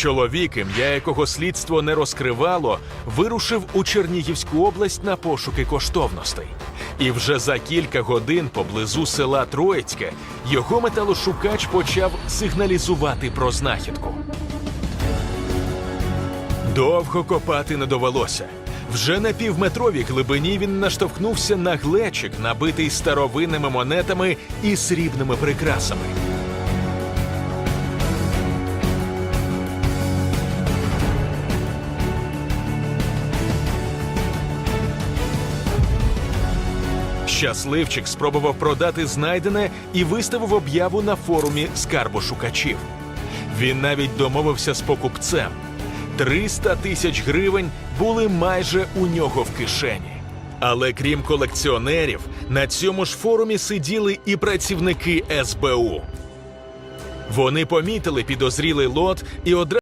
Чоловік, ім'я якого слідство не розкривало, вирушив у Чернігівську область на пошуки коштовностей. І вже за кілька годин поблизу села Троїцьке його металошукач почав сигналізувати про знахідку. Довго копати не довелося. Вже на півметровій глибині він наштовхнувся на глечик, набитий старовинними монетами і срібними прикрасами. Щасливчик спробував продати знайдене і виставив об'яву на форумі скарбошукачів. Він навіть домовився з покупцем. 300 тисяч гривень були майже у нього в кишені. Але крім колекціонерів, на цьому ж форумі сиділи і працівники СБУ. Вони помітили підозрілий лот і одразу.